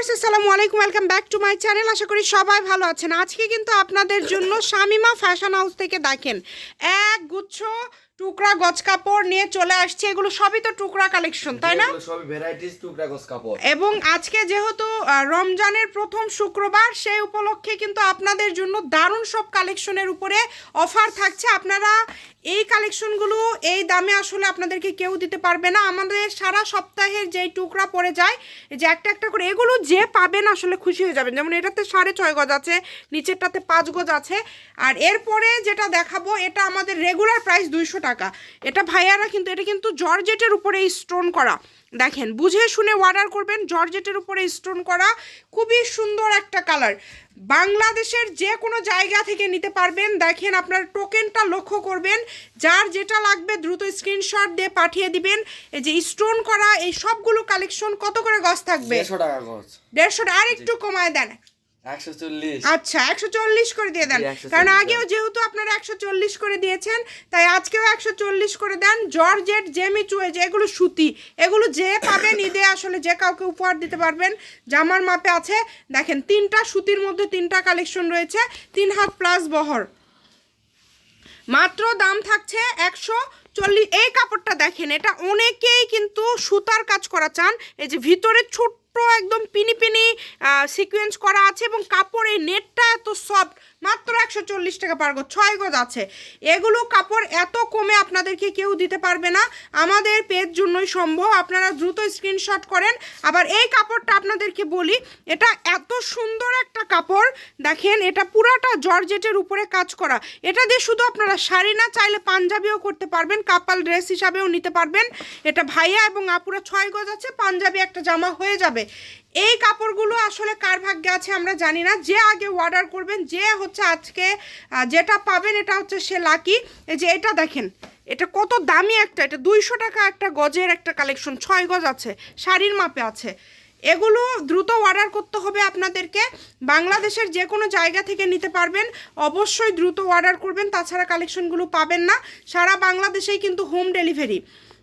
Viewers, আসসালামু আলাইকুম, welcome back to my channel. আশা করি সবাই ভালো আছেন। আজকে কিন্তু আপনাদের জন্য শামিমা ফ্যাশন হাউস থেকে দেখেন এক গুচ্ছ টুকরা গজ কাপড় নিয়ে চলে আসছে এগুলো সবই তো টুকরা কালেকশন তাই না? সবই ভ্যারাইটিস টুকরা কাপড়। এবং আজকে যেহেতু রমজানের প্রথম শুক্রবার সেই উপলক্ষে কিন্তু আপনাদের জন্য দারুণ সব কালেকশনের উপরে অফার থাকছে। আপনারা এই কালেকশনগুলো এই দামে আসলে আপনাদেরকে কেউ দিতে পারবে না। আমাদের সারা সপ্তাহের যেই টুকরা পড়ে যায় যে একটা একটা করে এগুলো যে পাবেন আসলে খুশি হয়ে যাবেন। যেমন এটাতে সাড়ে ছয় গজ আছে নিচেরটাতে পাঁচ গজ আছে। আর এরপরে যেটা দেখাবো এটা আমাদের রেগুলার প্রাইস দুইশো টাকা। এটা ভাইয়ারা কিন্তু এটা কিন্তু জর্জেটের উপরে স্টোন করা। দেখেন বুঝে শুনে অর্ডার করবেন জর্জেটের উপরে স্টোন করা। খুবই সুন্দর একটা কালার বাংলাদেশের যে কোনো জায়গা থেকে নিতে পারবেন। দেখেন আপনার টোকেনটা লক্ষ্য করবেন। যার যেটা লাগবে দ্রুত স্ক্রিনশট দিয়ে পাঠিয়ে দিবেন। এই যে স্টোন করা এই সবগুলো কালেকশন কত করে গজ থাকবে? দেড়শো টাকা গজ। দেড়শোটা আর একটু কমায় দেন। আচ্ছা একশো চল্লিশ করে দিয়ে দেন। কারণ আগেও যেহেতু আপনারা একশো চল্লিশ করে দিয়েছেন তাই আজকেও একশো চল্লিশ করে দেন। জর্জেট জেমি চুয়েজ এগুলো সুতি। এগুলো যে পাবেন ঈদে আসলে যে কাউকে উপহার দিতে পারবেন জামার মাপে আছে। দেখেন তিনটা সুতির মধ্যে তিনটা কালেকশন রয়েছে তিন হাত প্লাস বহর। মাত্র দাম থাকছে একশো চল্লিশ। এই কাপড়টা দেখেন এটা অনেকেই কিন্তু সুতার কাজ করা চান। এই যে ভিতরে ছোট্ট একদম পিনি পিনি সিকোয়েন্স করা আছে এবং কাপড় নেটটা এত সফট মাত্র একশো চল্লিশ টাকা পার গজ, ছয় গজ আছে। এগুলো কাপড় এত কমে আপনাদেরকে কেউ দিতে পারবে না। আমাদের পেজ জন্যই সম্ভব, আপনারা দ্রুত স্ক্রিনশট করেন। আবার এই কাপড়টা আপনাদেরকে বলি, এটা এত সুন্দর একটা কাপড়, দেখেন এটা পুরাটা জর্জেটের উপরে কাজ করা। এটা দিয়ে শুধু আপনারা শাড়ি না, চাইলে পাঞ্জাবিও করতে পারবেন, কাপাল ড্রেস হিসাবেও নিতে পারবেন। এটা ভাইয়া এবং আপুরা ছয় গজ আছে, পাঞ্জাবি একটা জামা হয়ে যাবে। এই কাপড়গুলো আসলে কার ভাগ্যে আছে আমরা জানি না। যে আগে অর্ডার করবেন, যে হচ্ছে আজকে যেটা পাবেন, এটা হচ্ছে সে লাকি এই যে এটা দেখেন, এটা কত দামি একটা, এটা দুইশো টাকা একটা গজের একটা কালেকশন ছয় গজ আছে, শাড়ির মাপে আছে। এগুলো দ্রুত অর্ডার করতে হবে আপনাদেরকে। বাংলাদেশের যে কোনো জায়গা থেকে নিতে পারবেন। অবশ্যই দ্রুত অর্ডার করবেন, তাছাড়া কালেকশনগুলো পাবেন না। সারা বাংলাদেশেই কিন্তু হোম ডেলিভারি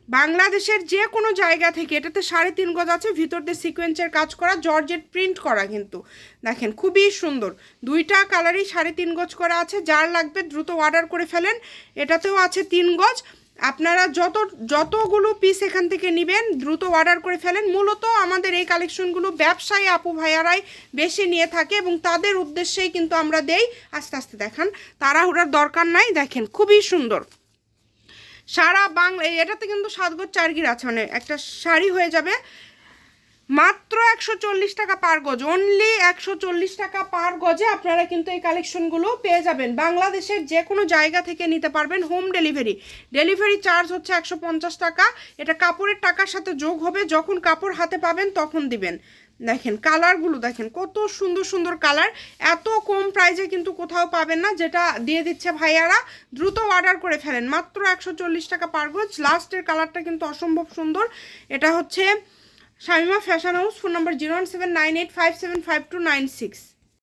বাংলাদেশের যে কোনো জায়গা থেকে, এটাতে সাড়ে তিন গজ আছে ভিতর দিয়ে সিকোয়েন্সের কাজ করা, জর্জেট প্রিন্ট করা কিন্তু। দেখেন, খুবই সুন্দর। দুইটা কালারই সাড়ে তিন গজ করা আছে, যার লাগবে দ্রুত অর্ডার করে ফেলেন। এটাতেও আছে তিন গজ। আপনারা যত, যতগুলো পিস এখান থেকে নেবেন, দ্রুত অর্ডার করে ফেলেন। মূলত আমাদের এই কালেকশনগুলো ব্যবসায়ী আপু ভাইয়ারাই বেশি নিয়ে থাকে এবং তাদের উদ্দেশ্যেই কিন্তু আমরা দেই। আস্তে আস্তে দেখান। তারা তাড়াহুড়ার দরকার নাই। দেখেন, খুবই সুন্দর। সারা বাংলা এটাতে কিন্তু সাতগজ চারগির আছে মানে একটা শাড়ি হয়ে যাবে। মাত্র একশো চল্লিশ টাকা পার গজ অনলি একশো চল্লিশ টাকা পার গজে আপনারা কিন্তু এই কালেকশনগুলো পেয়ে যাবেন। বাংলাদেশের যে কোনো জায়গা থেকে নিতে পারবেন হোম ডেলিভারি ডেলিভারি চার্জ হচ্ছে একশো পঞ্চাশ টাকা। এটা কাপড়ের টাকার সাথে যোগ হবে, যখন কাপড় হাতে পাবেন তখন দিবেন। দেখেন কালারগুলো দেখেন, কত সুন্দর সুন্দর কালার এত কম প্রাইজে কিন্তু কোথাও পাবেন না, যেটা দিয়ে দিচ্ছে ভাইয়ারা। দ্রুত অর্ডার করে ফেলেন। মাত্র একশো চল্লিশ টাকা পার গজ। লাস্টের কালারটা কিন্তু অসম্ভব সুন্দর। এটা হচ্ছে Shamima fashion house, phone number zero one seven nine eight five seven five two nine six.